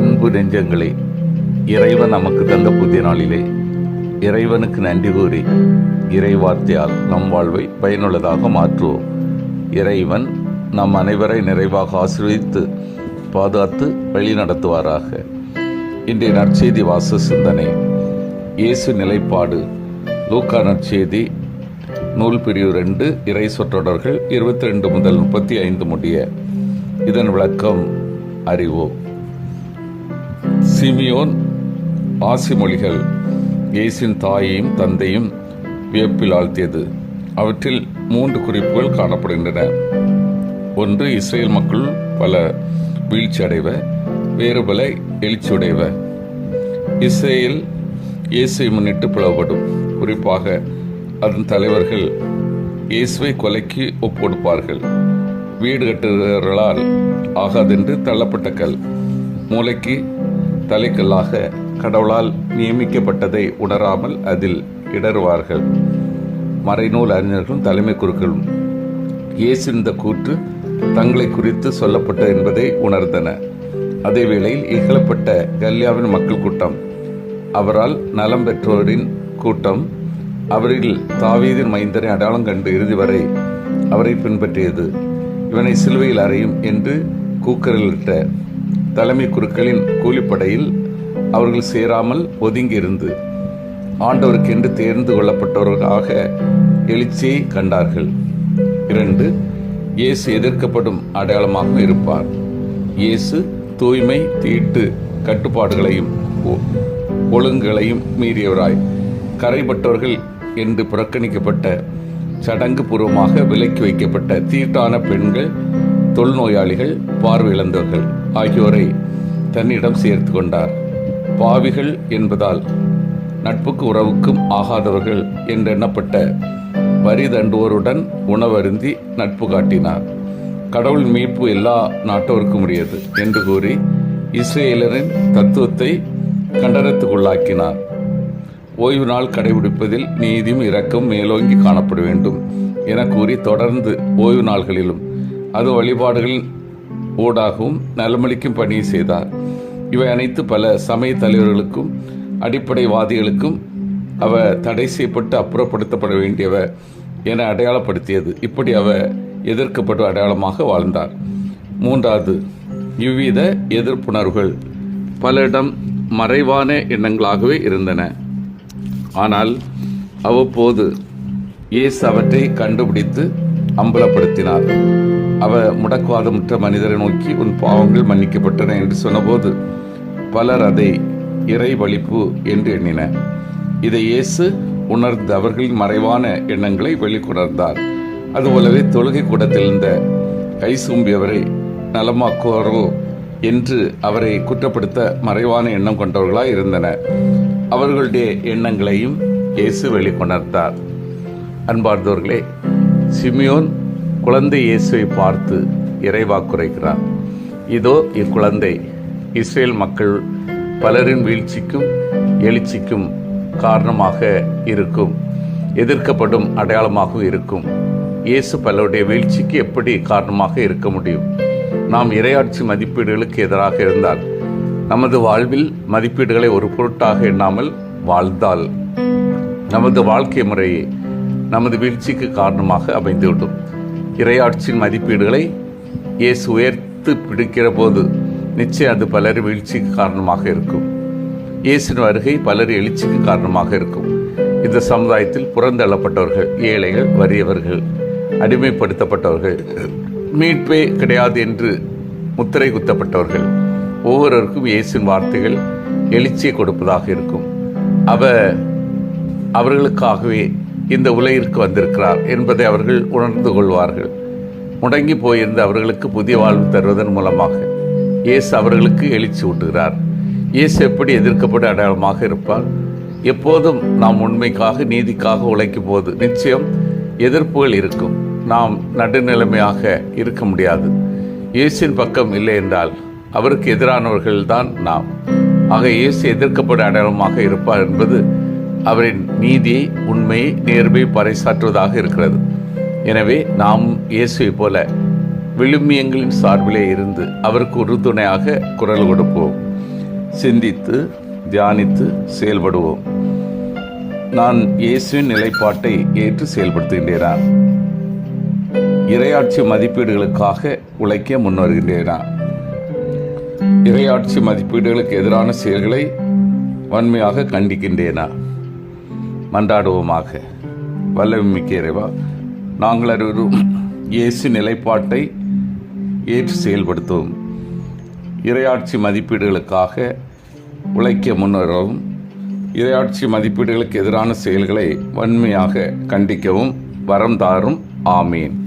அன்பு நெஞ்சங்களே இறைவன் நமக்கு தந்த புதிய நாளிலே இறைவனுக்கு நன்றி கூறி இறை வார்த்தையால் நம் வாழ்வை பயனுள்ளதாக மாற்றுவோம். இறைவன் நம் அனைவரை நிறைவாக ஆசீர்வதித்து பாதுகாத்து வழி நடத்துவாராக. இன்றைய நற்செய்தி வாச சிந்தனை இயேசு நிலைப்பாடு லூக்கா நற்செய்தி நூல் பிரிவு ரெண்டு இறை சொற்றொடர்கள் இருபத்தி ரெண்டு முதல் முப்பத்தி ஐந்து முடிய இதன் விளக்கம் அறிவோம். சிமியோன் ஆசிமொழிகள் இயேசின் தாயையும் தந்தையும் வியப்பில் ஆழ்த்தியது. அவற்றில் மூன்று குறிப்புகள் காணப்படுகின்றன. ஒன்று இஸ்ரேல் மக்கள் பல வீழ்ச்சி அடைவ வேறு பல எழுச்சியுடையவ. இஸ்ரேல் இயேசுவை முன்னிட்டு பிளவுபடும். குறிப்பாக அதன் தலைவர்கள் இயேசுவை கொலைக்கு ஒப்புடுப்பார்கள் வீடு கட்டுகிறவர்களால் ஆகாதென்று தள்ளப்பட்ட கல். மூளைக்கு தலைக்கல்லாக கடவுளால் நியமிக்கப்பட்டதை உணராமல் அதில் இடறுவார்கள். மறைநூல் அறிஞர்களும் தலைமை குருக்களும் இயேசு இந்த கூற்று தங்களை குறித்து சொல்லப்பட்ட என்பதை உணர்ந்தன. அதே வேளையில் இகழப்பட்ட கல்யாவின் மக்கள் கூட்டம் அவரால் நலம் பெற்றோரின் கூட்டம் அவரில் தாவீதின் மைந்தரை அடையாளம் கண்டு இறுதி வரை அவரை பின்பற்றியது. இவனை சிலுவையில் அறையும் என்று கூக்கரிலிட்ட தலைமை குருக்களின் கூலிப்படையில் அவர்கள் சேராமல் ஒதுங்கியிருந்து ஆண்டவருக்கென்று தேர்ந்து கொள்ளப்பட்டவர்களாக எழுச்சியை கண்டார்கள். இரண்டு இயேசு எதிர்க்கப்படும் அடையாளமாக இருப்பார். இயேசு தூய்மை தீட்டு கட்டுப்பாடுகளையும் ஒழுங்குகளையும் மீறியவராய். கரைபட்டவர்கள் என்று புறக்கணிக்கப்பட்ட சடங்கு பூர்வமாக விலக்கி வைக்கப்பட்ட தீட்டான பெண்கள் தொழுநோயாளிகள் பார்வையிழந்தவர்கள் ஆகியோரை தன்னிடம் சேர்த்து கொண்டார். பாவிகள் என்பதால் நட்புக்கு உறவுக்கும் ஆகாதவர்கள் என்றெண்ணப்பட்ட வரி தண்டுவோருடன் உணவருந்தி நட்பு காட்டினார். கடவுள் மீட்பு எல்லா நாட்டவருக்கும் உரியது என்று கூறி இஸ்ரேலரின் தத்துவத்தை கண்டனத்துக்குள்ளாக்கினார். ஓய்வு நாள் கடைபிடிப்பதில் நீதியும் இரக்கம் மேலோங்கி காணப்பட வேண்டும் என கூறி தொடர்ந்து ஓய்வு நாள்களிலும் அது வழிபாடுகளின் ஊடாகவும் நலமளிக்கும் பணியை செய்தார். இவை அனைத்து பல சமய தலைவர்களுக்கும் அடிப்படைவாதிகளுக்கும் அவ தடை செய்யப்பட்டு அப்புறப்படுத்தப்பட வேண்டியவர் என அடையாளப்படுத்தியது. இப்படி அவ எதிர்க்கப்பட்ட அடையாளமாக வாழ்ந்தார். மூன்றாவது இவ்வித எதிர்ப்புணர்வுகள் பலரிடம் மறைவான எண்ணங்களாகவே இருந்தன. ஆனால் அவ்வப்போது இயேசு அவற்றை கண்டுபிடித்து அம்பலப்படுத்தினார். அவ முடக்குவாதமுற்ற மனிதரை நோக்கி உன் பாவங்கள் மன்னிக்கப்பட்டன என்று சொன்னபோது பலர் அதை இறை வலிப்பு என்று எண்ணின. இதை இயேசு உணர்ந்து அவர்களின் மறைவான எண்ணங்களை வெளிக்கொணர்ந்தார். அதுபோலவே தொழுகை கூடத்தில் இருந்த கை சூம்பியவரை நலமாக்குவாரோ என்று அவரை குற்றப்படுத்த மறைவான எண்ணம் கொண்டவர்களாய் இருந்தன. அவர்களுடைய எண்ணங்களையும் இயேசு வெளிக்கொணர்ந்தார். அன்பார்ந்தவர்களே சிமியோன் குழந்தை இயேசுவை பார்த்து இறைவா குறைக்கிறார். இதோ இக்குழந்தை இஸ்ரேல் மக்கள் பலரின் வீழ்ச்சிக்கும் எழுச்சிக்கும் காரணமாக இருக்கும். எதிர்க்கப்படும் அடையாளமாகவும் இருக்கும். இயேசு பலருடைய வீழ்ச்சிக்கு எப்படி காரணமாக இருக்க முடியும்? நாம் இறையாட்சி மதிப்பீடுகளுக்கு எதிராக இருந்தால் நமது வாழ்வில் மதிப்பீடுகளை ஒரு பொருட்டாக எண்ணாமல் வாழ்ந்தால் நமது வாழ்க்கை முறையை நமது வீழ்ச்சிக்கு காரணமாக அமைந்துவிடும் இறையாட்சியின் மதிப்பீடுகளை இயேசு உயர்த்து பிடிக்கிற போது நிச்சயம் அது பலர் வீழ்ச்சிக்கு காரணமாக இருக்கும். இயேசின் வருகை பலர் எழுச்சிக்கு காரணமாக இருக்கும். இந்த சமுதாயத்தில் புறந்தள்ளப்பட்டவர்கள் ஏழைகள் வறியவர்கள் அடிமைப்படுத்தப்பட்டவர்கள் மீட்பே கிடையாது என்று முத்திரை குத்தப்பட்டவர்கள் ஒவ்வொருவருக்கும் இயேசின் வார்த்தைகள் எழுச்சியை கொடுப்பதாக இருக்கும். அவ அவர்களுக்காகவே இந்த உலகிற்கு வந்திருக்கிறார் என்பதை அவர்கள் உணர்ந்து கொள்வார்கள். முடங்கி போயிருந்த அவர்களுக்கு புதிய வாழ்வு தருவதன் மூலமாக இயேசு அவர்களுக்கு எழுச்சி ஊட்டுகிறார். இயேசு எப்படி எதிர்க்கப்பட அடையாளமாக இருப்பார்? எப்போதும் நாம் உண்மைக்காக நீதிக்காக உழைக்கும் போது நிச்சயம் எதிர்ப்புகள் இருக்கும். நாம் நடுநிலைமையாக இருக்க முடியாது. இயேசின் பக்கம் இல்லை என்றால் அவருக்கு எதிரானவர்கள்தான் நாம். ஆக இயேசு எதிர்க்கப்பட அடையாளமாக இருப்பார் என்பது அவரின் நீதியை உண்மையை நேர்மை பறைசாற்றுவதாக இருக்கிறது. எனவே நாம் இயேசுவை போல விழுமியங்களின் சார்பிலே இருந்து அவருக்கு உறுதுணையாக குரல் கொடுப்போம். சிந்தித்து தியானித்து செயல்படுவோம். நான் இயேசுவின் நிலைப்பாட்டை ஏற்று செயல்படுத்துகின்றேனா இரையாட்சி மதிப்பீடுகளுக்காக உழைக்க முன்வருகின்றேனா? இரையாட்சி மதிப்பீடுகளுக்கு எதிரான செயல்களை வன்மையாக கண்டிக்கின்றேனா? மன்றாடுவோமாக. வல்லமிக்க இறைவா நாங்கள் அனைவரும் இயேசு நிலைப்பாட்டை ஏற்று செயல்படுத்துவோம். இரையாட்சி மதிப்பீடுகளுக்காக உழைக்க முன்வரவும் இரையாட்சி மதிப்பீடுகளுக்கு எதிரான செயல்களை வன்மையாக கண்டிக்கவும் வரம் தாரும். ஆமீன்.